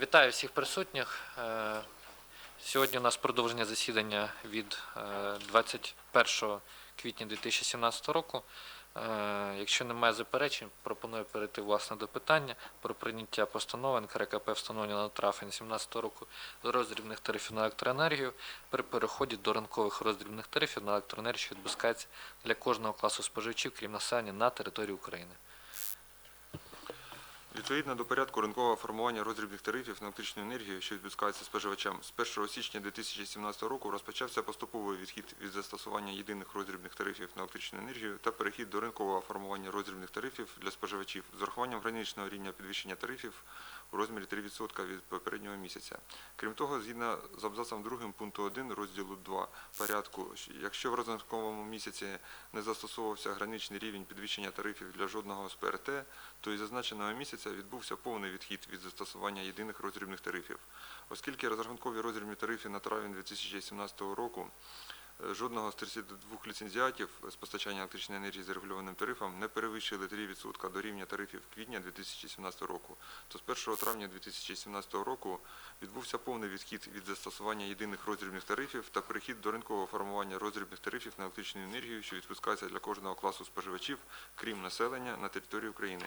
Вітаю всіх присутніх. Е, Сьогодні у нас продовження засідання від е, 21 квітня 2017 року. Е, Якщо немає заперечень, пропоную перейти власне до питання про прийняття постанови НКРКП встановлення на травень 2017 року роздрібних тарифів на електроенергію при переході до ринкових роздрібних тарифів на електроенергію, що відпускається для кожного класу споживачів, крім населення, на території України. Відповідно до порядку ринкового формування роздрібних тарифів на електричну енергію, що відпускається споживачам, з 1 січня 2017 року розпочався поступовий відхід від застосування єдиних роздрібних тарифів на електричну енергію та перехід до ринкового формування роздрібних тарифів для споживачів з урахуванням граничного рівня підвищення тарифів у розмірі 3% від попереднього місяця. Крім того, згідно з абзацом 2 пункту 1 розділу 2 порядку, якщо в розрахунковому місяці не застосовувався граничний рівень підвищення тарифів для жодного з ПРТ, то із зазначеного місяця відбувся повний відхід від застосування єдиних роздрібних тарифів. Оскільки розрахункові роздрібні тарифи на травень 2017 року жодного з 32 ліцензіатів з постачання електричної енергії з регульованим тарифом не перевищили 3% до рівня тарифів квітня 2017 року, то з 1 травня 2017 року відбувся повний відхід від застосування єдиних роздрібних тарифів та перехід до ринкового формування роздрібних тарифів на електричну енергію, що відпускається для кожного класу споживачів, крім населення на території України.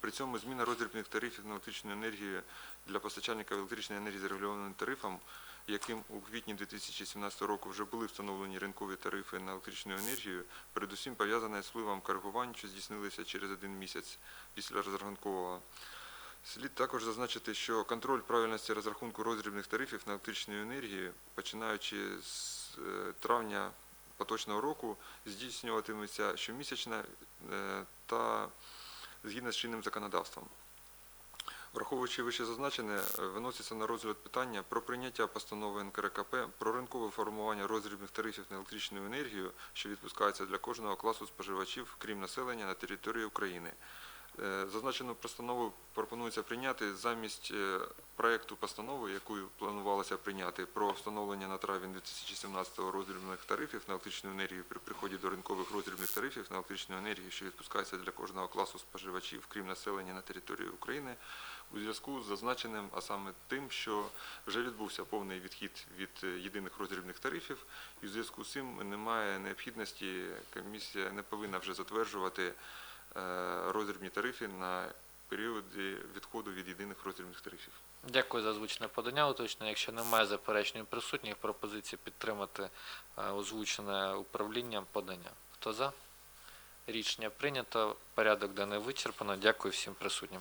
При цьому зміна роздрібних тарифів на електричну енергію для постачальників електричної енергії з регульованим тарифом, яким у квітні 2017 року вже були встановлені ринкові тарифи на електричну енергію, передусім пов'язана з впливом коригувань, що здійснилися через один місяць після розрахункового. Слід також зазначити, що контроль правильності розрахунку роздрібних тарифів на електричну енергію, починаючи з е, травня поточного року, здійснюватиметься щомісячно е, та згідно з чинним законодавством. Враховуючи вище зазначене, виноситься на розгляд питання про прийняття постанови НКРКП про ринкове формування розрібних тарифів на електричну енергію, що відпускається для кожного класу споживачів, крім населення на території України. Е, Зазначену постанову пропонується прийняти замість е, проекту постанови, яку планувалося прийняти про встановлення на травень 2017 роздрібних тарифів на електричну енергію при приході до ринкових роздрібних тарифів на електричну енергію, що відпускається для кожного класу споживачів, крім населення на території України, у зв'язку з зазначеним, а саме тим, що вже відбувся повний відхід від е, єдиних роздрібних тарифів, і в зв'язку з цим немає необхідності, комісія не повинна вже затверджувати е, роздрібні тарифи на періоді відходу від єдиних розрібних тарифів. Дякую за озвучене подання. Уточнення. Якщо немає заперечень присутніх, пропозиції підтримати е, озвучене управлінням подання. Хто за? Рішення прийнято. Порядок денний вичерпано. Дякую всім присутнім.